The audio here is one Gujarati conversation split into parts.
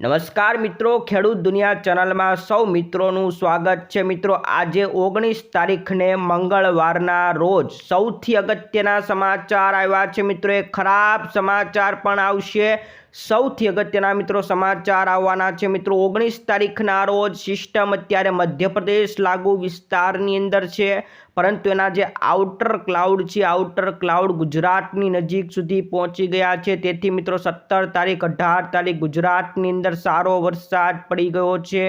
નમસ્કાર મિત્રો, ખેડૂત દુનિયા ચેનલમાં સૌ મિત્રોનું સ્વાગત છે. મિત્રો, આજે ઓગણીસ તારીખને મંગળવારના રોજ સૌથી અગત્યના સમાચાર આવ્યા છે. મિત્રો, એ ખરાબ સમાચાર પણ આવશે. સૌથી અગત્યના મિત્રો સમાચાર આવવાના છે મિત્રો. ઓગણીસ તારીખના રોજ સિસ્ટમ અત્યારે મધ્યપ્રદેશ લાગુ વિસ્તારની અંદર છે. પરંતુ એના જે આઉટર ક્લાઉડ છે, આઉટર ક્લાઉડ ગુજરાતની નજીક સુધી પહોંચી ગયા છે. તેથી મિત્રો સત્તર તારીખ અઢાર તારીખ ગુજરાતની અંદર સારો વરસાદ પડી ગયો છે.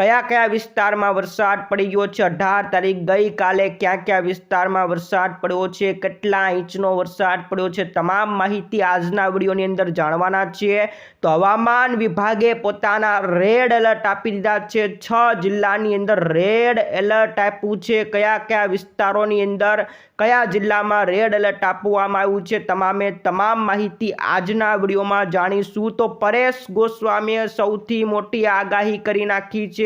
કયા કયા વિસ્તારમાં વરસાદ પડી ગયો છે? અઢાર તારીખ ગઈકાલે ક્યાં કયા વિસ્તારમાં વરસાદ પડ્યો છે? કેટલા ઇંચનો વરસાદ પડ્યો છે? તમામ માહિતી આજના વિડીયોની અંદર જાણવાના છીએ. તો હવામાન વિભાગે પોતાના રેડ એલર્ટ આપી દીધા છે. છ જિલ્લાની અંદર રેડ એલર્ટ આપ્યું છે. કયા કયા વિસ્તારોની અંદર કયા જિલ્લામાં રેડ એલર્ટ આપવામાં આવ્યું છે? તમામે તમામ માહિતી આજના વિડીયોમાં જાણીશું. તો પરેશ ગોસ્વામીએ સૌથી મોટી આગાહી કરી નાખી છે.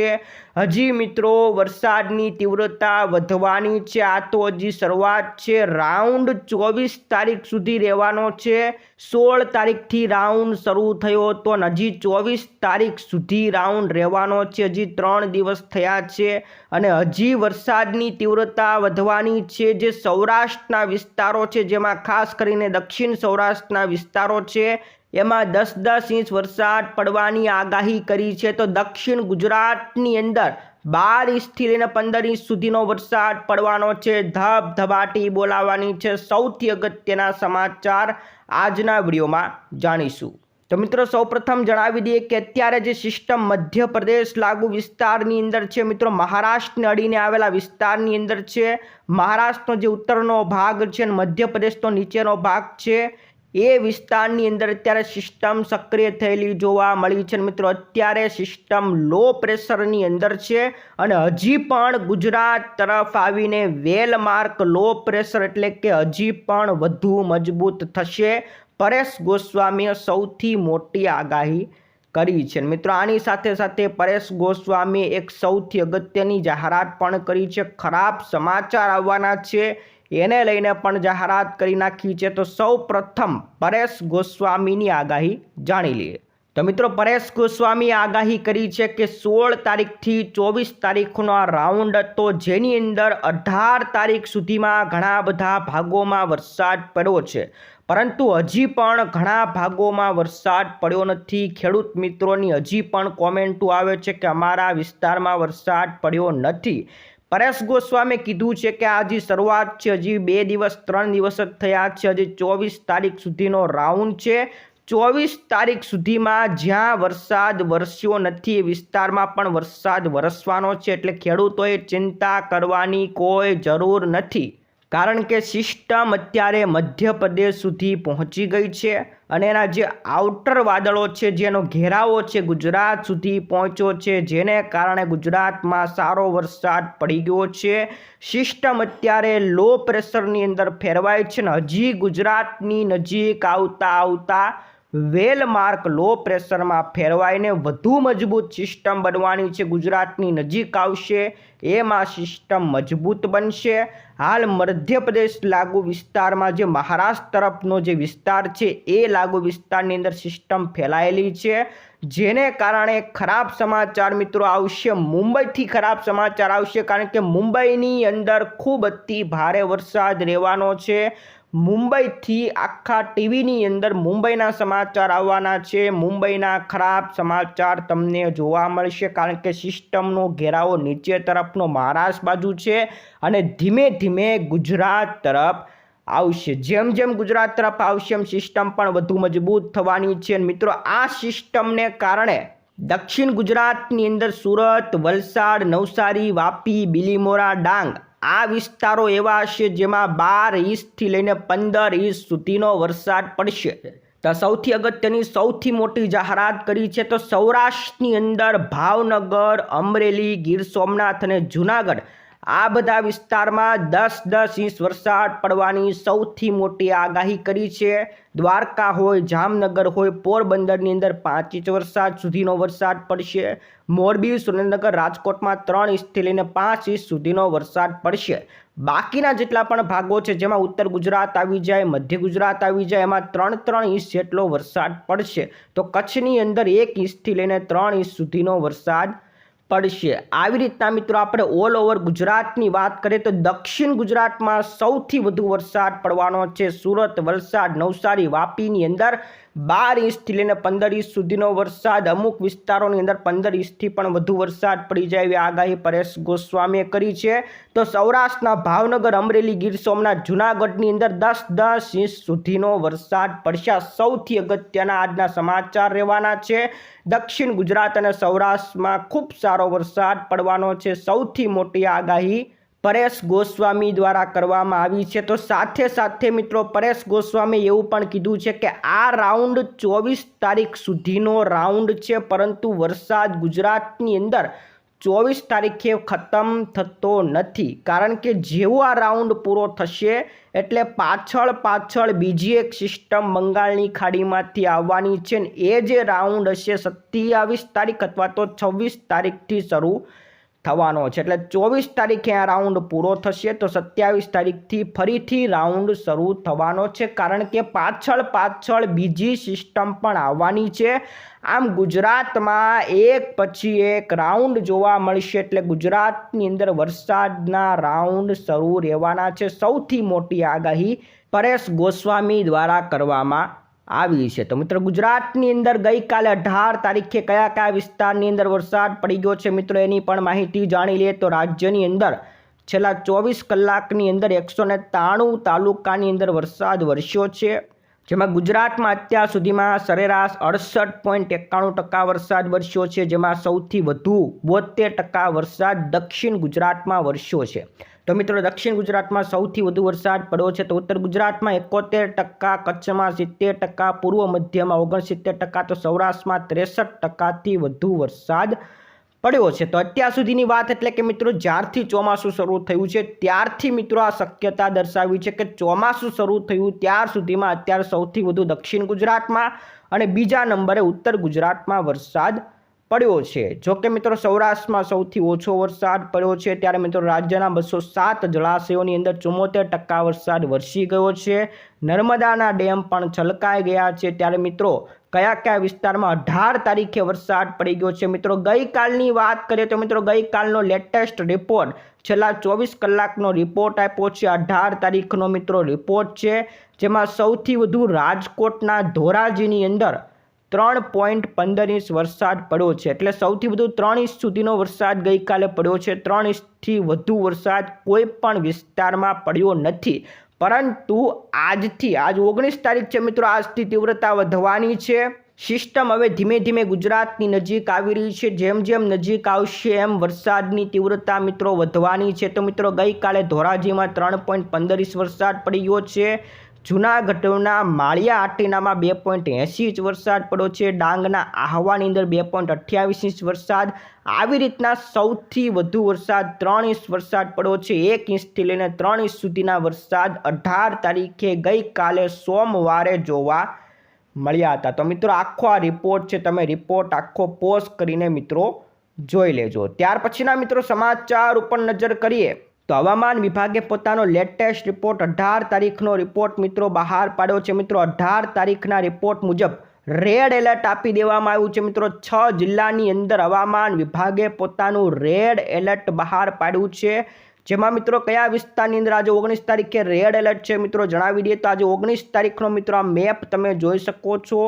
હજી મિત્રો, વરસાદની તીવ્રતા વધવાની છે. આ તો હજી શરૂઆત છે. રાઉન્ડ ચોવીસ તારીખ સુધી રહેવાનો છે. સોળ તારીખથી રાઉન્ડ શરૂ થયો હતો હજી ચોવીસ તારીખ સુધી રાઉન્ડ રહેવાનો છે. હજી ત્રણ દિવસ થયા છે અને હજી વરસાદની તીવ્રતા વધવાની છે. જે સૌરાષ્ટ્રના વિસ્તારો છે, જેમાં ખાસ કરીને દક્ષિણ સૌરાષ્ટ્રના વિસ્તારો છે એમાં દસ દસ ઇંચ વરસાદ પડવાની આગાહી કરી છે. તો દક્ષિણ ગુજરાતની અંદર બાર ઇંચથી લઈને પંદર ઇંચ સુધીનો વરસાદ પડવાનો છે. ધબધબાટી બોલાવવાની છે. સૌથી અગત્યના સમાચાર આજના વિડીયોમાં જાણીશું. તો મિત્રો, સૌપ્રથમ જણાવી દઈએ કે અત્યારે જે સિસ્ટમ મધ્યપ્રદેશ લાગુ વિસ્તારની અંદર છે, મિત્રો, મહારાષ્ટ્રને અડીને આવેલા વિસ્તારની અંદર છે. મહારાષ્ટ્રનો જે ઉત્તરનો ભાગ છે અને મધ્યપ્રદેશનો નીચેનો ભાગ છે. એ વિસ્તારની અંદર અત્યારે સિસ્ટમ સક્રિય થયેલી જોવા મળી છે. મિત્રો, અત્યારે સિસ્ટમ લો પ્રેશરની અંદર છે અને હજી પણ ગુજરાત તરફ આવીને વેલ માર્ક લો પ્રેશર એટલે કે હજી પણ વધુ મજબૂત થશે. પરેશ ગોસ્વામીએ સૌથી મોટી આગાહી કરી છે. મિત્રો, આની સાથે સાથે પરેશ ગોસ્વામીએ એક સૌથી અગત્યની જાહેરાત પણ કરી છે. ખરાબ સમાચાર આવવાના છે. એને લઈને પણ જાહેરાત કરી નાખી છે. તો સૌ પ્રથમ પરેશ ગોસ્વામીની આગાહી જાણી લઈએ. તો મિત્રો, પરેશ ગોસ્વામીએ આગાહી કરી છે કે સોળ તારીખથી ચોવીસ તારીખનો આ રાઉન્ડ હતો. જેની અંદર અઢાર તારીખ સુધીમાં ઘણા બધા ભાગોમાં વરસાદ પડ્યો છે. પરંતુ હજી પણ ઘણા ભાગોમાં વરસાદ પડ્યો નથી. ખેડૂત મિત્રોની હજી પણ કોમેન્ટો આવે છે કે અમારા વિસ્તારમાં વરસાદ પડ્યો નથી. પરેશ ગોસ્વામીએ કીધું છે કે આ શરૂઆત છે, હજી બે દિવસ, ત્રણ દિવસ જ થયા છે, હજી ચોવીસ તારીખ સુધીનો રાઉન્ડ છે. ચોવીસ તારીખ સુધીમાં જ્યાં વરસાદ વરસ્યો નથી, એ વિસ્તારમાં પણ વરસાદ વરસવાનો છે, એટલે ખેડૂતોએ ચિંતા કરવાની કોઈ જરૂર નથી. કારણ કે સિસ્ટમ અત્યારે મધ્યપ્રદેશ સુધી પહોંચી ગઈ છે અને એના જે આઉટર વાદળો છે, જેનો ઘેરાવો છે, ગુજરાત સુધી પહોંચ્યો છે, જેને કારણે ગુજરાતમાં સારો વરસાદ પડી ગયો છે. સિસ્ટમ અત્યારે લો પ્રેશરની અંદર ફેરવાય છે ને હજી ગુજરાતની નજીક આવતા આવતા વેલ માર્ક લો પ્રેશરમાં ફેરવાઈને વધુ મજબૂત સિસ્ટમ બનવાની છે ગુજરાતની નજીક આવશે. એમાં સિસ્ટમ મજબૂત બનશે. હાલ મધ્યપ્રદેશ લાગુ વિસ્તારમાં જે મહારાષ્ટ્ર તરફનો જે વિસ્તાર છે, એ લાગુ વિસ્તારની અંદર સિસ્ટમ ફેલાયેલી છે. જેને કારણે ખરાબ સમાચાર મિત્રો આવશે, મુંબઈથી ખરાબ સમાચાર આવશે, કારણ કે મુંબઈની અંદર ખૂબ અતિ ભારે વરસાદ રહેવાનો છે. મુંબઈથી આખા ટીવીની અંદર મુંબઈના સમાચાર આવવાના છે. મુંબઈના ખરાબ સમાચાર તમને જોવા મળશે કારણ કે સિસ્ટમનો ઘેરાવો નીચે તરફનો મહારાષ્ટ્ર બાજુ છે અને ધીમે ધીમે ગુજરાત તરફ આવશે. જેમ જેમ ગુજરાત તરફ આવશે એમ સિસ્ટમ પણ વધુ મજબૂત થવાની છે. મિત્રો, આ સિસ્ટમને કારણે દક્ષિણ ગુજરાતની અંદર સુરત, વલસાડ, નવસારી, વાપી, બિલીમોરા, ડાંગ આ વિસ્તારો એવા હશે જેમાં બાર ઇંચથી લઈને પંદર ઇંચ સુધીનો વરસાદ પડશે. તો સૌથી અગત્યની, સૌથી મોટી જાહેરાત કરી છે તો સૌરાષ્ટ્રની અંદર ભાવનગર, અમરેલી, ગીર સોમનાથ અને જુનાગઢ આ બધા વિસ્તારમાં દસ દસ ઇંચ વરસાદ પડવાની સૌથી મોટી આગાહી કરી છે. દ્વારકા હોય, જામનગર હોય, પોરબંદરની અંદર પાંચ ઇંચ વરસાદ સુધીનો વરસાદ પડશે. મોરબી, સુરેન્દ્રનગર, રાજકોટમાં ત્રણ ઇંચથી લઈને પાંચ ઇંચ સુધીનો વરસાદ પડશે. બાકીના જેટલા પણ ભાગો છે, જેમાં ઉત્તર ગુજરાત આવી જાય, મધ્ય ગુજરાત આવી જાય, એમાં ત્રણ ત્રણ ઇંચ જેટલો વરસાદ પડશે. તો કચ્છની અંદર એક ઇંચથી લઈને ત્રણ ઇંચ સુધીનો વરસાદ પડશે. આવી રીતના મિત્રો આપણે ઓલ ઓવર ગુજરાતની વાત કરીએ તો દક્ષિણ ગુજરાતમાં સૌથી વધુ વરસાદ પડવાનો છે. સુરત, વલસાડ, નવસારી, વાપીની અંદર બાર ઇંચથી લઈને પંદર ઇંચ સુધીનો વરસાદ. અમુક વિસ્તારોની અંદર પંદર ઇંચથી પણ વધુ વરસાદ પડી જાય એવી આગાહી પરેશ ગોસ્વામીએ કરી છે. તો સૌરાષ્ટ્રના ભાવનગર, અમરેલી, ગીર સોમનાથ, જુનાગઢની અંદર દસ દસ ઇંચ સુધીનો વરસાદ પડશે સૌથી અગત્યના આજના સમાચાર રહેવાના છે. દક્ષિણ ગુજરાત અને સૌરાષ્ટ્રમાં ખૂબ સારો વરસાદ પડવાનો છે. સૌથી મોટી આગાહી પરેશ ગોસ્વામી દ્વારા કરવામાં આવી છે. તો સાથે સાથે મિત્રો પરેશ ગોસ્વામી એવું પણ કીધું છે કે આ રાઉન્ડ ચોવીસ તારીખ સુધીનો રાઉન્ડ છે, પરંતુ વરસાદ ગુજરાતની અંદર ચોવીસ તારીખે ખતમ થતો નથી. કારણ કે જેવો આ રાઉન્ડ પૂરો થશે, એટલે પાછળ પાછળ બીજી એક સિસ્ટમ બંગાળની ખાડીમાંથી આવવાની છે. ને એ જે રાઉન્ડ હશે, સત્યાવીસ તારીખ અથવા તો છવ્વીસ તારીખથી શરૂ થવાનો છે. એટલે ચોવીસ તારીખે આ રાઉન્ડ પૂરો થશે તો સત્યાવીસ તારીખથી ફરીથી રાઉન્ડ શરૂ થવાનો છે. કારણ કે પાછળ પાછળ બીજી સિસ્ટમ પણ આવવાની છે. આમ ગુજરાતમાં એક પછી એક રાઉન્ડ જોવા મળશે. એટલે ગુજરાતની અંદર વરસાદના રાઉન્ડ શરૂ રહેવાના છે. સૌથી મોટી આગાહી પરેશ ગોસ્વામી દ્વારા કરવામાં આવી છે. તો મિત્રો, ગુજરાતની અંદર ગઈકાલે અઢાર તારીખે કયા કયા વિસ્તારની અંદર વરસાદ પડી ગયો છે મિત્રો? એની પણ માહિતી જાણી લઈએ તો રાજ્યની અંદર છેલ્લા ચોવીસ કલાકની અંદર એકસો ને ત્રાણું તાલુકાની અંદર વરસાદ વરસ્યો છે. જેમાં ગુજરાતમાં અત્યાર સુધીમાં સરેરાશ અડસઠ પોઈન્ટ એકાણું ટકા વરસાદ વરસ્યો છે. જેમાં સૌથી વધુ બોતેર ટકા વરસાદ દક્ષિણ ગુજરાતમાં વરસ્યો છે. તો મિત્રો દક્ષિણ ગુજરાતમાં સૌથી વધુ વરસાદ પડ્યો છે તો ઉત્તર ગુજરાતમાં એકોતેર ટકા, કચ્છમાં સિત્તેર ટકા, પૂર્વ મધ્યમાં ઓગણસિત્તેર ટકા તો સૌરાષ્ટ્રમાં ત્રેસઠ ટકાથી વધુ વરસાદ પડ્યો છે. તો અત્યાર સુધીની વાત એટલે કે મિત્રો જ્યારથી ચોમાસું શરૂ થયું છે ત્યારથી મિત્રો આ શક્યતા દર્શાવી છે કે ચોમાસું શરૂ થયું ત્યાર સુધીમાં અત્યારે સૌથી વધુ દક્ષિણ ગુજરાતમાં અને બીજા નંબરે ઉત્તર ગુજરાતમાં વરસાદ પડ્યો છે. જો કે મિત્રો સૌરાષ્ટ્રમાં સૌથી ઓછો વરસાદ પડ્યો છે, ત્યારે મિત્રો રાજ્યના બસો સાત જળાશયોની અંદર ચુમ્મોતેર ટકા વરસાદ વરસી ગયો છે. નર્મદાના ડેમ પણ છલકાઈ ગયા છે. ત્યારે મિત્રો કયા કયા વિસ્તારમાં અઢાર તારીખે વરસાદ પડી ગયો છે? મિત્રો ગઈકાલની વાત કરીએ તો મિત્રો ગઈકાલનો લેટેસ્ટ રિપોર્ટ છેલ્લા ચોવીસ કલાકનો રિપોર્ટ આપ્યો છે. અઢાર તારીખનો મિત્રો રિપોર્ટ છે, જેમાં સૌથી વધુ રાજકોટના ધોરાજીની અંદર ત્રણ પોઈન્ટ પંદર ઇંચ વરસાદ પડ્યો છે. એટલે સૌથી વધુ ત્રણ ઇંચ સુધીનો વરસાદ ગઈકાલે પડ્યો છે. ત્રણ ઇંચથી વધુ વરસાદ કોઈ પણ વિસ્તારમાં પડ્યો નથી. પરંતુ આજથી, આજ ઓગણીસ તારીખ છે મિત્રો, આજથી તીવ્રતા વધવાની છે. સિસ્ટમ હવે ધીમે ધીમે ગુજરાતની નજીક આવી રહી છે. જેમ જેમ નજીક આવશે, એમ વરસાદની તીવ્રતા મિત્રો વધવાની છે. તો મિત્રો, ગઈકાલે ધોરાજીમાં ત્રણ પોઈન્ટ પંદર ઇંચ વરસાદ પડી ગયો છે. જૂનાગઢના માળિયા આટીનામાં બે પોઈન્ટ એંસી ઇંચ વરસાદ પડ્યો છે. ડાંગના આહવાની અંદર બે પોઈન્ટ અઠ્યાવીસ ઇંચ વરસાદ. આવી રીતના સૌથી વધુ વરસાદ ત્રણ ઇંચ વરસાદ પડ્યો છે. એક ઇંચથી લઈને ત્રણ ઇંચ સુધીના વરસાદ અઢાર તારીખે ગઈકાલે સોમવારે જોવા મળ્યા હતા. તો મિત્રો, આખો આ રિપોર્ટ છે, તમે રિપોર્ટ આખો પોસ્ટ કરીને મિત્રો જોઈ લેજો. ત્યાર પછીના મિત્રો સમાચાર ઉપર નજર કરીએ. તો હવામાન વિભાગે પોતાનો લેટેસ્ટ રિપોર્ટ અઢાર તારીખનો રિપોર્ટ મિત્રો બહાર પાડ્યો છે. મિત્રો, અઢાર તારીખના રિપોર્ટ મુજબ રેડ એલર્ટ આપી દેવામાં આવ્યું છે. મિત્રો, છ જિલ્લાની અંદર હવામાન વિભાગે પોતાનું રેડ એલર્ટ બહાર પાડ્યું છે. જેમાં મિત્રો કયા વિસ્તારની અંદર આજે ઓગણીસ તારીખે રેડ એલર્ટ છે મિત્રો જણાવી દઈએ તો આજે ઓગણીસ તારીખનો મિત્રો આ મેપ તમે જોઈ શકો છો.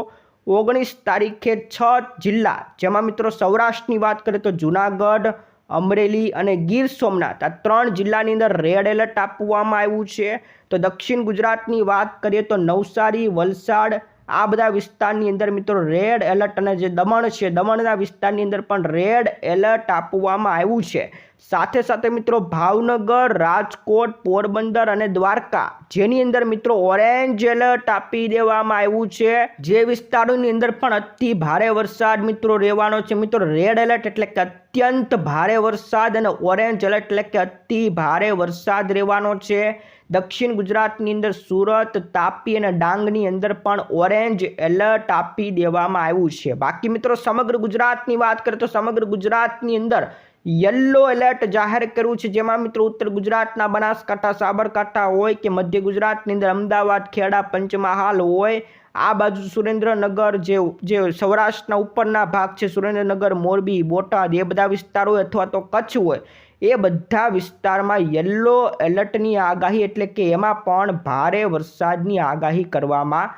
ઓગણીસ તારીખે છ જિલ્લા, જેમાં મિત્રો સૌરાષ્ટ્રની વાત કરીએ તો જુનાગઢ અમરેલી અને ગીર સોમનાથ આ ત્રણ જિલ્લાની અંદર રેડ એલર્ટ આપવામાં આવ્યું છે. તો દક્ષિણ ગુજરાતની વાત કરીએ તો નવસારી, વલસાડ આ બધા વિસ્તારની અંદર મિત્રો રેડ એલર્ટ અને જે દમણ છે, દમણના વિસ્તારની અંદર પણ રેડ એલર્ટ આપવામાં આવ્યું છે. સાથે સાથે મિત્રો ભાવનગર, રાજકોટ, પોરબંદર અને દ્વારકા, જેની અંદર મિત્રો ઓરેન્જ એલર્ટ આપી દેવામાં આવ્યું છે. જે વિસ્તારોની અંદર પણ અતિ ભારે વરસાદ મિત્રો રહેવાનો છે. મિત્રો રેડ એલર્ટ એટલે કે અત્યંત ભારે વરસાદ અને ઓરેન્જ એલર્ટ એટલે કે અતિ ભારે વરસાદ રહેવાનો છે. દક્ષિણ ગુજરાતની અંદર સુરત, તાપી અને ડાંગની અંદર પણ ઓરેન્જ એલર્ટ આપી દેવામાં આવ્યું છે. બાકી મિત્રો, સમગ્ર ગુજરાતની વાત કરીએ તો સમગ્ર ગુજરાતની અંદર યલો એલર્ટ જાહેર કર્યું છે. જેમાં મિત્રો, ઉત્તર ગુજરાતના બનાસકાંઠા, સાબરકાંઠા હોય કે મધ્ય ગુજરાતની અંદર અમદાવાદ, ખેડા, પંચમહાલ હોય, આ બાજુ સુરેન્દ્રનગર જે જે સૌરાષ્ટ્રના ઉપરના ભાગ છે, સુરેન્દ્રનગર, મોરબી, બોટાદ, એ બધા વિસ્તારો હોય અથવા તો કચ્છ હોય એ બધા વિસ્તારમાં યલો એલર્ટની આગાહી એટલે કે એમાં પણ ભારે વરસાદની આગાહી કરવામાં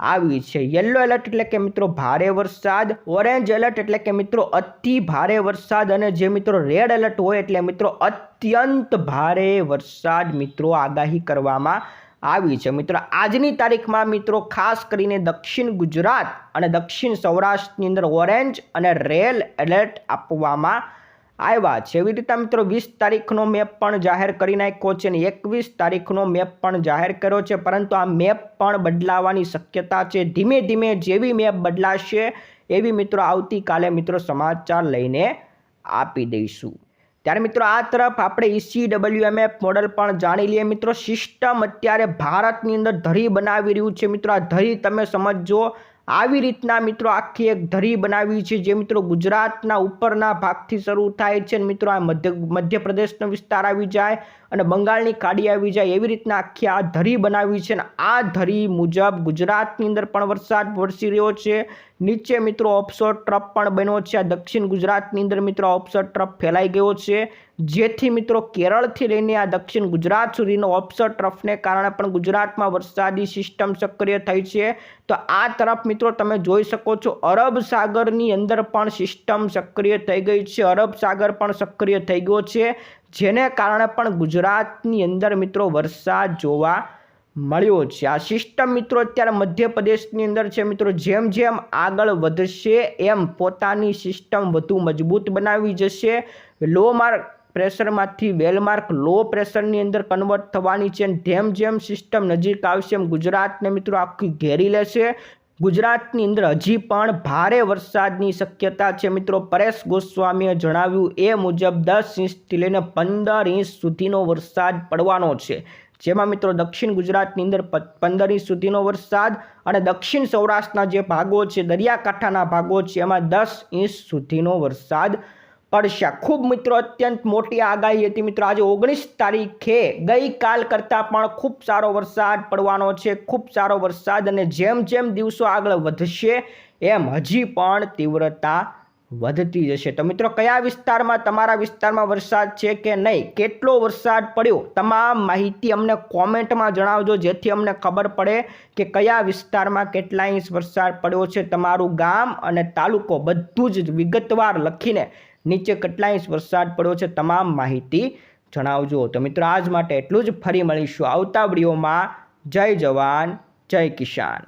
આવી છે. યલો એલર્ટ એટલે કે મિત્રો ભારે વરસાદ, ઓરેન્જ એલર્ટ એટલે કે મિત્રો અતિ ભારે વરસાદ અને જે મિત્રો રેડ એલર્ટ હોય એટલે મિત્રો અત્યંત ભારે વરસાદ મિત્રો આગાહી કરવામાં આવી છે. મિત્રો આજની તારીખમાં મિત્રો ખાસ કરીને દક્ષિણ ગુજરાત અને દક્ષિણ સૌરાષ્ટ્રની અંદર ઓરેન્જ અને રેલ એલર્ટ આપવામાં આવ્યા. છે એવી રીતે મિત્રો, વીસ તારીખનો મેપ પણ જાહેર કરી નાખ્યો છે અને એકવીસ તારીખનો મેપ પણ જાહેર કર્યો છે. પરંતુ આ મેપ પણ બદલાવાની શક્યતા છે. ધીમે ધીમે જેવી મેપ બદલાશે, એવી મિત્રો આવતીકાલે મિત્રો સમાચાર લઈને આપી દઈશું. ત્યારે મિત્રો, આ તરફ આપણે ઈસી ડબલ્યુએમએફ મોડલ પણ જાણી લઈએ. મિત્રો સિસ્ટમ અત્યારે ભારતની અંદર ધરી બનાવી રહ્યું છે. મિત્રો, આ ધરી તમે સમજો આવી રીતના મિત્રો આખી એક ધરી બનાવી છે જે મિત્રો ગુજરાતના ઉપરના ભાગથી શરૂ થાય છે અને મિત્રો આ મધ્ય મધ્યપ્રદેશનો વિસ્તાર આવી જાય અને બંગાળની ખાડી આવી જાય એવી રીતના આખી આ ધરી બનાવી છે અને આ ધરી મુજબ ગુજરાતની અંદર પણ વરસાદ વરસી રહ્યો છે. નીચે મિત્રો ઓફશોર ટ્રપ પણ બન્યો છે. આ દક્ષિણ ગુજરાતની અંદર મિત્રો ઓફશોર ટ્રપ ફેલાઈ ગયો છે. જેથી મિત્રો કેરળથી લઈને આ દક્ષિણ ગુજરાત સુધીનો ઓફશોર ટ્રફને કારણે પણ ગુજરાતમાં વરસાદી સિસ્ટમ સક્રિય થઈ છે. તો આ તરફ મિત્રો તમે જોઈ શકો છો, અરબ સાગરની અંદર પણ સિસ્ટમ સક્રિય થઈ ગઈ છે. અરબ સાગર પણ સક્રિય થઈ ગયો છે, જેને કારણે પણ ગુજરાતની અંદર મિત્રો વરસાદ જોવા મળ્યો છે. આ સિસ્ટમ મિત્રો અત્યારે મધ્યપ્રદેશની અંદર છે મિત્રો, જેમ જેમ આગળ વધશે એમ પોતાની સિસ્ટમ વધુ મજબૂત બનાવી જશે. લો માર્ક પ્રેશરમાંથી વેલમાર્ક લો પ્રેશરની અંદર કન્વર્ટ થવાની છે અને જેમ જેમ સિસ્ટમ નજીક આવશે એમ ગુજરાતને મિત્રો આખી ઘેરી લેશે. ગુજરાતની અંદર હજી પણ ભારે વરસાદની શક્યતા છે મિત્રો. પરેશ ગોસ્વામીએ જણાવ્યું, એ મુજબ દસ ઇંચથી લઈને પંદર ઇંચ સુધીનો વરસાદ પડવાનો છે. જેમાં મિત્રો દક્ષિણ ગુજરાતની અંદર પંદર ઇંચ સુધીનો વરસાદ અને દક્ષિણ સૌરાષ્ટ્રના જે ભાગો છે, દરિયાકાંઠાના ભાગો છે, એમાં દસ ઇંચ સુધીનો વરસાદ પડશે. ખૂબ મિત્રો, અત્યંત મોટી આગાહી હતી મિત્રો. આજે ઓગણીસ તારીખે ગઈકાલ કરતાં પણ ખૂબ સારો વરસાદ પડવાનો છે. ખૂબ સારો વરસાદ અને જેમ જેમ દિવસો આગળ વધશે, એમ હજી પણ તીવ્રતા વધતી જશે. તો મિત્રો, કયા વિસ્તારમાં, તમારા વિસ્તારમાં વરસાદ છે કે નહીં? કેટલો વરસાદ પડ્યો? તમામ માહિતી અમને કોમેન્ટમાં જણાવજો, જેથી અમને ખબર પડે કે કયા વિસ્તારમાં કેટલા ઇંચ વરસાદ પડ્યો છે. તમારું ગામ અને તાલુકો બધું જ વિગતવાર લખીને નીચે કેટલા ઇંચ વરસાદ પડ્યો છે તમામ માહિતી જણાવજો. તો મિત્રો, આજ માટે એટલું જ. ફરી મળીશું આવતા વિડીયોમાં. જય જવાન, જય કિસાન.